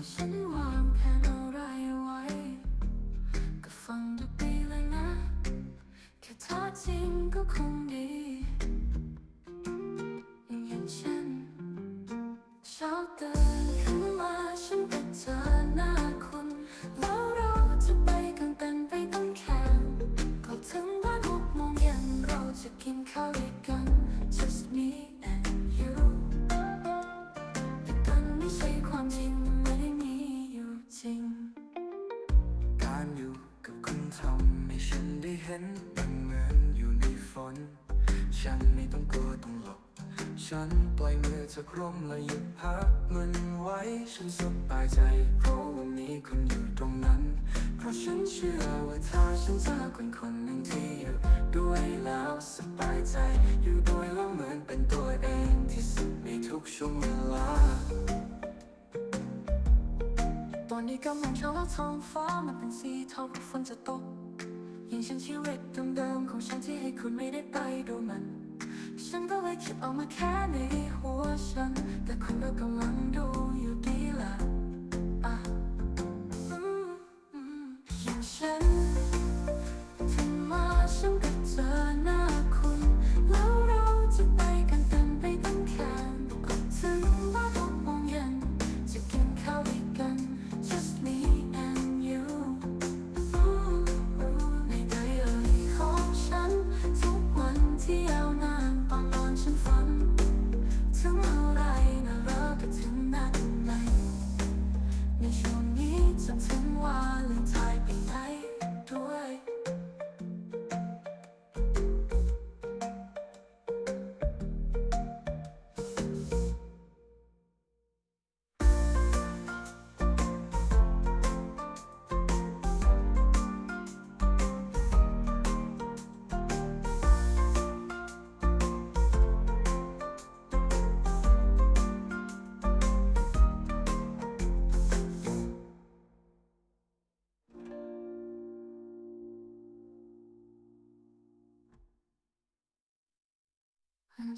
Mm. ห็นเป็นเหมือนอยู่ในฝน ฉันไม่ต้องกลัวต้องหลบ ฉันปล่อยมือจากร่มและหยุดพักมันไว้ ฉันสบายใจเพราะวันนี้คุณอยู่ตรงนั้น เพราะฉันเชื่อว่าถ้าฉันเจอคนคนหนึ่งที่อยู่ด้วยแล้วสบายใจ อยู่ด้วยแล้วเหมือนเป็นตัวเองที่สุดในทุกช่วงเวลาตอนนี้กำลังเช้าแล้วท้องฟ้ามันเป็นสีเทาฝนจะตก ยังเช่นชีวิตเดิมๆของฉันที่ให้คุณไม่ได้ไปดูมัน ฉันก็เลยคิดออกมาแค่ในหัวฉัน แต่คุณก็กำลัง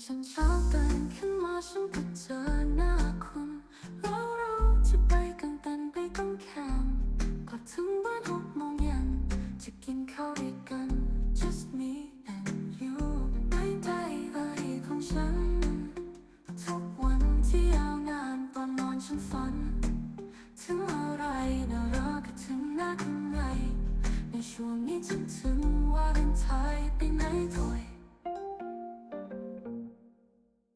ฉันเช้าตื่นขึ้นมาฉันก็เจอหน้าคุณแล้วเราจะไปกันเต็นไปต้องแคมป์ก็ถึงบ้านหกโมงเย็นจะกินข้าวด้วยกัน just me and you ไม่ได้อะไรของฉัน ทุกวันที่ยาวนานตอนนอนฉันฝัน ถึงอะไรน่ารักก็ถึงนั้นไงในช่วงนี้จนถึงวาเลนไทน์ไปไหน